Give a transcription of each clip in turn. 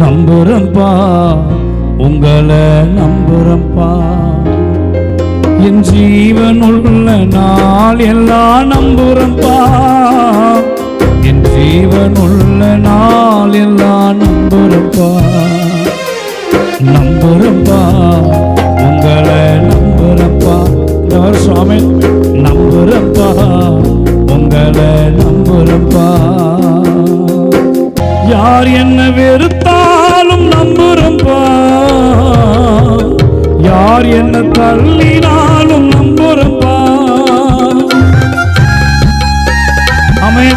நம்புறம்பா உங்களை நம்புறம்பா என் ஜீவனுள்ள நாள் எல்லாம் நம்புறம்பா என் ஜீவனுள்ள நாள் எல்லாம் நம்புறப்பா நம்புறப்பா உங்களை நம்புறப்பா சுவாமி சொல்லினாலும் நம்புறப்பா அமை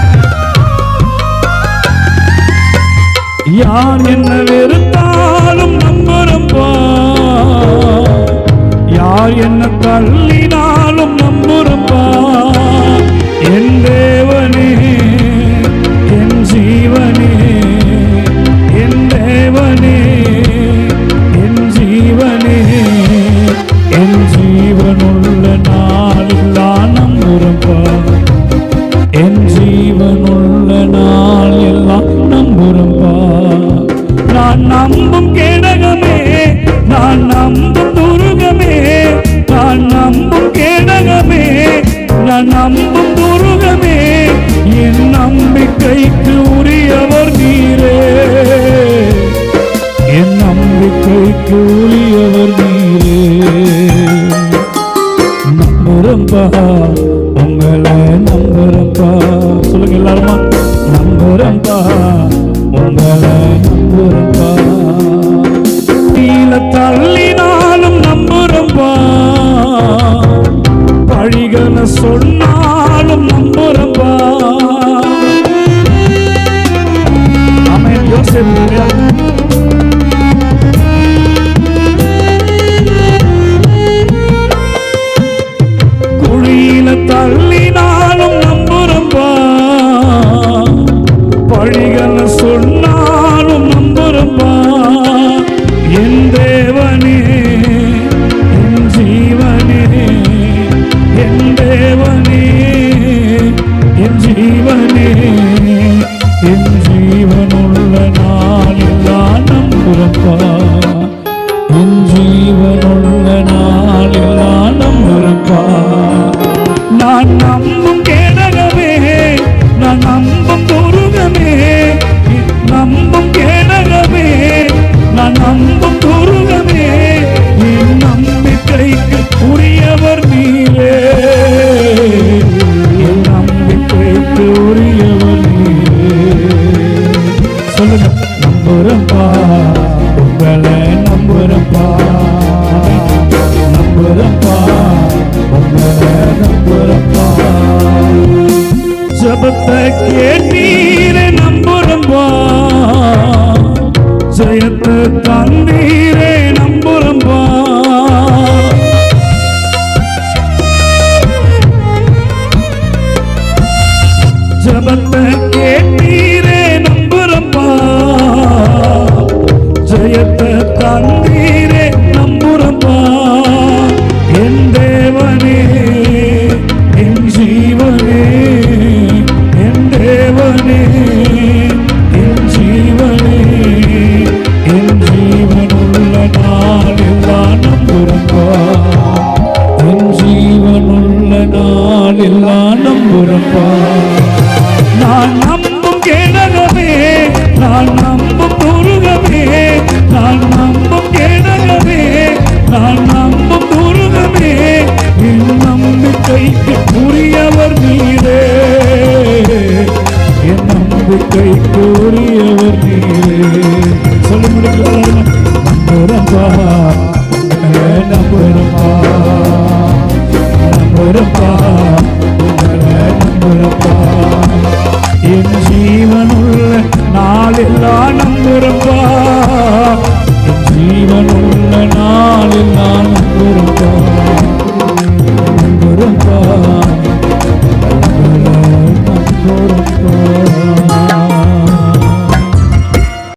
யார் என்ன வெறுத்தாலும் நம்புறப்பா யார் என்ன தள்ளினாலும் ஜீவனுள்ள நாள் எல்லாம் நம்புறம்பா நான் நம்பும் கேடகமே நான் நம்பும் துருகமே நான் நம்பும் கேடகமே நான் நம்பும் துருகமே என் நம்பிக்கைக்கு உரியவர் நீரே. என் நம்பிக்கைக்கு உரியவர் நீரே. நம்புறம்பா தள்ளினாலும் நம்புறம்பா பழிகளை சொன்னாலும் நம்புறம்பா ஆமென் யோசேப்பு குழியில தள்ளினாலும் நம்புறம்பா பழிகளை சொன்னாலும் என் ஜபத்தை கேட்டீரே நம்புறம்பா ஜெயத்தை தந்தீரே நம்புறம்பா ஜபத்தை கேட்டீரே நம்புறம்பா ஜெயத்தை தந்தீர் Lord.